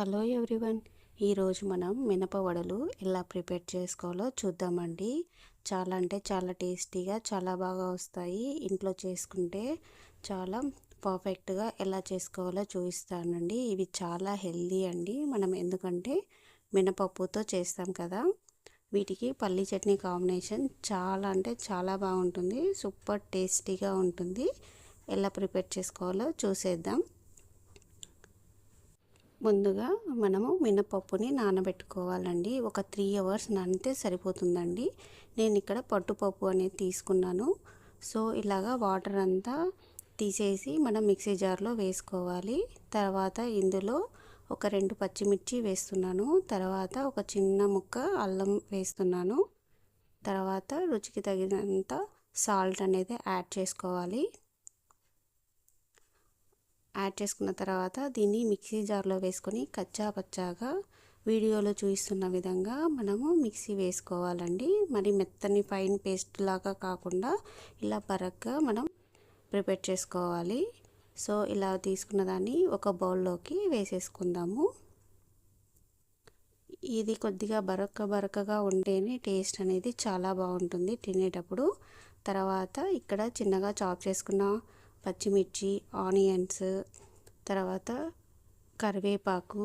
Hello everyone. ఈరోజు మనం మినప వడలు ఎలా ప్రిపేర్ చేసుకోవాలో చూద్దామండి. చాలా అంటే చాలా టేస్టీగా చాలా బాగా వస్తాయి. ఇంట్లో చేసుకుంటే చాలా పర్ఫెక్ట్గా ఎలా చేసుకోవాలో చూపిస్తానండి. ఇవి చాలా హెల్దీ అండి. మనం ఎందుకంటే మినపప్పుతో చేస్తాం కదా. వీటికి పల్లీ చట్నీ కాంబినేషన్ చాలా అంటే చాలా బాగుంటుంది. సూపర్ టేస్టీగా ఉంటుంది. ఎలా ప్రిపేర్ చేసుకోవాలో చూసేద్దాం. ముందుగా మనము మినపప్పుని నానబెట్టుకోవాలండి. ఒక త్రీ అవర్స్ నానితే సరిపోతుందండి. నేను ఇక్కడ పట్టుపప్పు అనేది తీసుకున్నాను. సో ఇలాగా వాటర్ అంతా తీసేసి మనం మిక్సీ జార్లో వేసుకోవాలి. తర్వాత ఇందులో ఒక రెండు పచ్చిమిర్చి వేస్తున్నాను. తర్వాత ఒక చిన్న ముక్క అల్లం వేస్తున్నాను. తర్వాత రుచికి తగినంత సాల్ట్ అనేది యాడ్ చేసుకోవాలి. యాడ్ చేసుకున్న తర్వాత దీన్ని మిక్సీ జార్లో వేసుకొని కచ్చా పచ్చాగా వీడియోలో చూపిస్తున్న విధంగా మనము మిక్సీ వేసుకోవాలండి. మరి మెత్తని ఫైన్ పేస్ట్ లాగా కాకుండా ఇలా బరగ్గా మనం ప్రిపేర్ చేసుకోవాలి. సో ఇలా తీసుకున్న దాన్ని ఒక బౌల్లోకి వేసేసుకుందాము. ఇది కొద్దిగా బరక బరకగా ఉంటేనే టేస్ట్ అనేది చాలా బాగుంటుంది తినేటప్పుడు. తర్వాత ఇక్కడ చిన్నగా చాప్ చేసుకున్న పచ్చిమిర్చి ఆనియన్స్ తర్వాత కరివేపాకు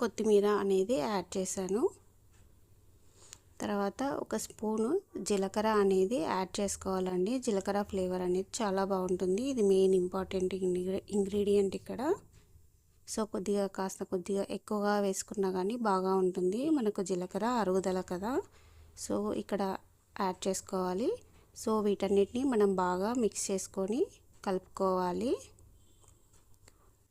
కొత్తిమీర అనేది యాడ్ చేశాను. తర్వాత ఒక స్పూను జీలకర్ర అనేది యాడ్ చేసుకోవాలండి. జీలకర్ర ఫ్లేవర్ అనేది చాలా బాగుంటుంది. ఇది మెయిన్ ఇంపార్టెంట్ ఇంగ్రీడియంట్ ఇక్కడ. సో కొద్దిగా కాస్త కొద్దిగా ఎక్కువగా వేసుకున్నా కానీ బాగా ఉంటుంది. మనకు జీలకర్ర అరుగుదల కదా. సో ఇక్కడ యాడ్ చేసుకోవాలి. సో వీటన్నిటిని మనం బాగా మిక్స్ చేసుకొని కలుపుకోవాలి.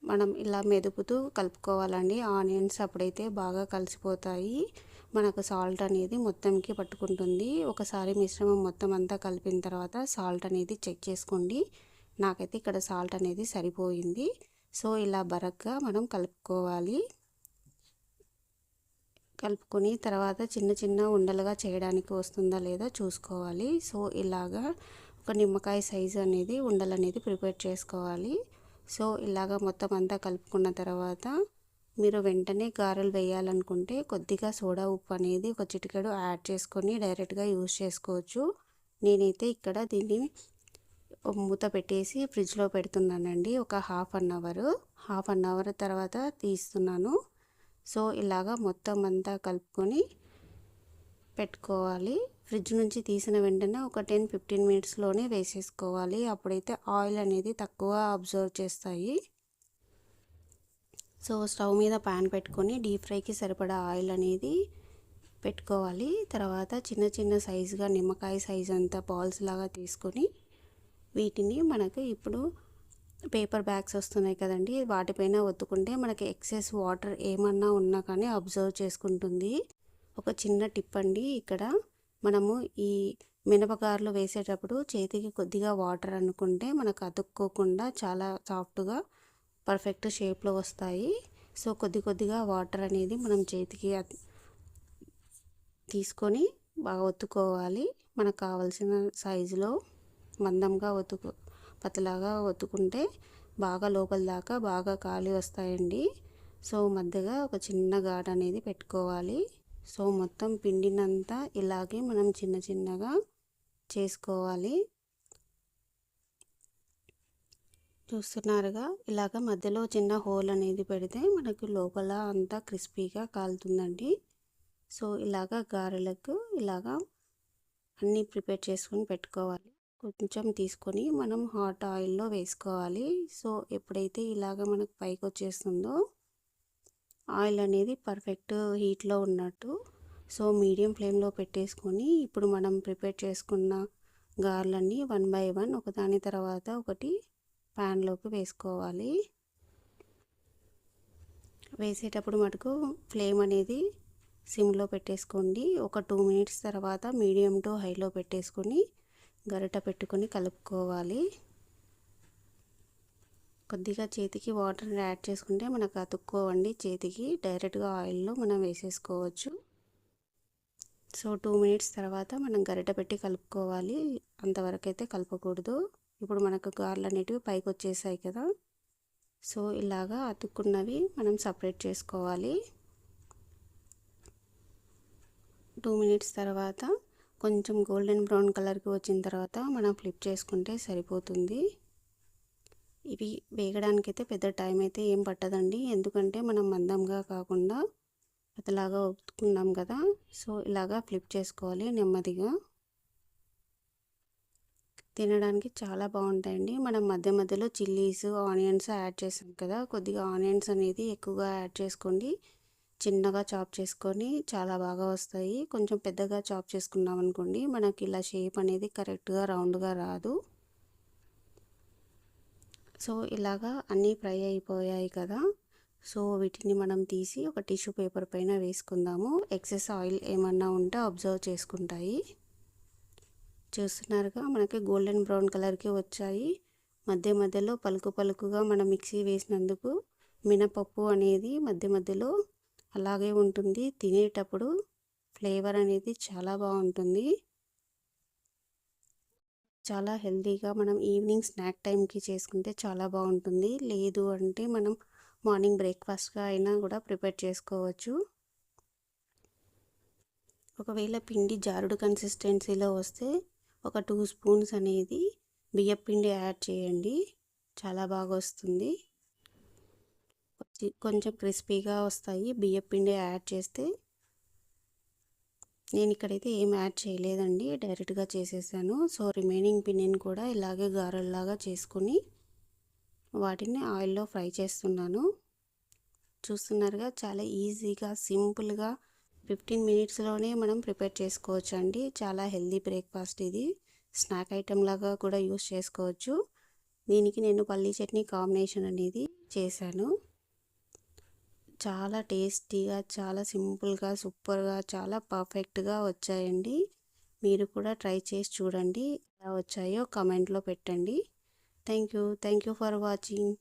మనం ఇలా మెదుపుతూ కలుపుకోవాలండి. ఆనియన్స్ అప్పుడైతే బాగా కలిసిపోతాయి. మనకు సాల్ట్ అనేది మొత్తంకి పట్టుకుంటుంది. ఒకసారి మిశ్రమం మొత్తం అంతా కలిపిన తర్వాత సాల్ట్ అనేది చెక్ చేసుకోండి. నాకైతే ఇక్కడ సాల్ట్ అనేది సరిపోయింది. సో ఇలా బరగ్గా మనం కలుపుకోవాలి. కలుపుకొని తర్వాత చిన్న చిన్న ఉండలుగా చేయడానికి వస్తుందా లేదా చూసుకోవాలి. సో ఇలాగా ఒక నిమ్మకాయ సైజు అనేది ఉండలు అనేది ప్రిపేర్ చేసుకోవాలి. సో ఇలాగ మొత్తం అంతా కలుపుకున్న తర్వాత మీరు వెంటనే గారెలు వేయాలనుకుంటే కొద్దిగా సోడా ఉప్పు అనేది ఒక చిటికెడు యాడ్ చేసుకొని డైరెక్ట్గా యూజ్ చేసుకోవచ్చు. నేనైతే ఇక్కడ దీన్ని మూత పెట్టేసి ఫ్రిడ్జ్లో పెడుతున్నానండి. ఒక half an hour. Half an hour తర్వాత తీస్తున్నాను. సో ఇలాగా మొత్తం అంతా కలుపుకొని పెట్టుకోవాలి. ఫ్రిడ్జ్ నుంచి తీసిన వెంటనే ఒక టెన్ ఫిఫ్టీన్ మినిట్స్లోనే వేసేసుకోవాలి. అప్పుడైతే ఆయిల్ అనేది తక్కువ అబ్జర్వ్ చేస్తాయి. సో స్టవ్ మీద ప్యాన్ పెట్టుకొని డీప్ ఫ్రైకి సరిపడా ఆయిల్ అనేది పెట్టుకోవాలి. తర్వాత చిన్న చిన్న సైజుగా నిమ్మకాయ సైజ్ అంతా బాల్స్ లాగా తీసుకొని వీటిని మనకు ఇప్పుడు పేపర్ బ్యాగ్స్ వస్తున్నాయి కదండి. వాటిపైన ఒత్తుకుంటే మనకి ఎక్సెస్ వాటర్ ఏమన్నా ఉన్నా కానీ అబ్జర్వ్ చేసుకుంటుంది. ఒక చిన్న టిప్ అండి ఇక్కడ. మనము ఈ మినపగారులు వేసేటప్పుడు చేతికి కొద్దిగా వాటర్ అనుకుంటే మనకు అతుక్కోకుండా చాలా సాఫ్ట్గా పర్ఫెక్ట్ షేప్లో వస్తాయి. సో కొద్ది కొద్దిగా వాటర్ అనేది మనం చేతికి తీసుకొని బాగా ఒత్తుకోవాలి. మనకు కావాల్సిన సైజులో మందంగా ఒత్తుకో పతలాగా ఒత్తుకుంటే బాగా లోపల దాకా బాగా కాలి వస్తాయండి. సో మధ్యగా ఒక చిన్న ఘాట్ అనేది పెట్టుకోవాలి. సో మొత్తం పిండినంతా ఇలాగే మనం చిన్న చిన్నగా చేసుకోవాలి. చూస్తున్నారుగా ఇలాగ మధ్యలో చిన్న హోల్ అనేది పెడితే మనకు లోపల అంతా క్రిస్పీగా కాలుతుందండి. సో ఇలాగ గారెలకు ఇలాగా అన్నీ ప్రిపేర్ చేసుకొని పెట్టుకోవాలి. కొంచెం తీసుకొని మనం హాట్ ఆయిల్లో వేసుకోవాలి. సో ఎప్పుడైతే ఇలాగ మనకు పైకి వచ్చేస్తుందో ఆయిల్ అనేది పర్ఫెక్ట్ హీట్లో ఉన్నట్టు సో మీడియం ఫ్లేమ్లో పెట్టేసుకొని ఇప్పుడు మనం ప్రిపేర్ చేసుకున్న గార్లన్నీ వన్ బై వన్ ఒకదాని తర్వాత ఒకటి ప్యాన్లోకి వేసుకోవాలి. వేసేటప్పుడు మటుకు ఫ్లేమ్ అనేది సిమ్లో పెట్టేసుకోండి. ఒక టూ మినిట్స్ తర్వాత మీడియం టు హైలో పెట్టేసుకొని గరిట పెట్టుకొని కలుపుకోవాలి. కొద్దిగా చేతికి వాటర్ని యాడ్ చేసుకుంటే మనకు అతుక్కోవండి. చేతికి డైరెక్ట్గా ఆయిల్లో మనం వేసేసుకోవచ్చు. సో టూ మినిట్స్ తర్వాత మనం గరిట పెట్టి కలుపుకోవాలి. అంతవరకు అయితే కలపకూడదు. ఇప్పుడు మనకు గార్లు అనేటివి పైకి వచ్చేసాయి కదా. సో ఇలాగా అతుక్కున్నవి మనం సపరేట్ చేసుకోవాలి. టూ మినిట్స్ తర్వాత కొంచెం గోల్డెన్ బ్రౌన్ కలర్కి వచ్చిన తర్వాత మనం ఫ్లిప్ చేసుకుంటే సరిపోతుంది. ఇవి వేగడానికైతే పెద్ద టైం అయితే ఏం పట్టదండి. ఎందుకంటే మనం మందంగా కాకుండా అతలాగా ఒప్పుకున్నాం కదా. సో ఇలాగా ఫ్లిప్ చేసుకోవాలి నెమ్మదిగా. తినడానికి చాలా బాగుంటాయండి. మనం మధ్య మధ్యలో చిల్లీస్ ఆనియన్స్ యాడ్ చేసాం కదా. కొద్దిగా ఆనియన్స్ అనేది ఎక్కువగా యాడ్ చేసుకోండి. చిన్నగా చాప్ చేసుకొని చాలా బాగా వస్తాయి. కొంచెం పెద్దగా చాప్ చేసుకున్నాం అనుకోండి. మనకి ఇలా షేప్ అనేది కరెక్ట్గా రౌండ్గా రాదు. సో ఇలాగా అన్నీ ఫ్రై అయిపోయాయి కదా. సో వీటిని మనం తీసి ఒక టిష్యూ పేపర్ పైన వేసుకుందాము. ఎక్సెస్ ఆయిల్ ఏమన్నా ఉంటే అబ్జర్వ్ చేసుకుంటాయి. చూస్తున్నారుగా మనకి గోల్డెన్ బ్రౌన్ కలర్కి వచ్చాయి. మధ్య మధ్యలో పలుకు పలుకుగా మనం మిక్సీ వేసినందుకు మినపప్పు అనేది మధ్య మధ్యలో అలాగే ఉంటుంది. తినేటప్పుడు ఫ్లేవర్ అనేది చాలా బాగుంటుంది. చాలా హెల్తీగా మనం ఈవినింగ్ స్నాక్ టైంకి చేసుకుంటే చాలా బాగుంటుంది. లేదు అంటే మనం మార్నింగ్ బ్రేక్ఫాస్ట్గా అయినా కూడా ప్రిపేర్ చేసుకోవచ్చు. ఒకవేళ పిండి జారుడు కన్సిస్టెన్సీలో వస్తే ఒక టూ స్పూన్స్ అనేది బియ్యపిండి యాడ్ చేయండి. చాలా బాగా వస్తుంది. కొంచెం క్రిస్పీగా వస్తాయి. బియ్యం పిండి యాడ్ చేస్తే నేను ఇక్కడైతే ఏం యాడ్ చేయలేదండి. డైరెక్ట్గా చేసేసాను. సో రిమైనింగ్ పిండిని కూడా ఇలాగే గారెల్లాగా చేసుకొని వాటిని ఆయిల్లో ఫ్రై చేస్తున్నాను. చూస్తున్నారుగా చాలా ఈజీగా సింపుల్గా ఫిఫ్టీన్ మినిట్స్లోనే మనం ప్రిపేర్ చేసుకోవచ్చు అండి చాలా హెల్దీ బ్రేక్ఫాస్ట్ ఇది. స్నాక్ ఐటెం లాగా కూడా యూస్ చేసుకోవచ్చు. దీనికి నేను పల్లీ చట్నీ కాంబినేషన్ అనేది చేశాను. చాలా టేస్టీగా చాలా సింపుల్గా సూపర్గా చాలా పర్ఫెక్ట్గా వచ్చాయండి. మీరు కూడా ట్రై చేసి చూడండి ఎలా వచ్చాయో కమెంట్లో పెట్టండి. Thank you thank you for watching.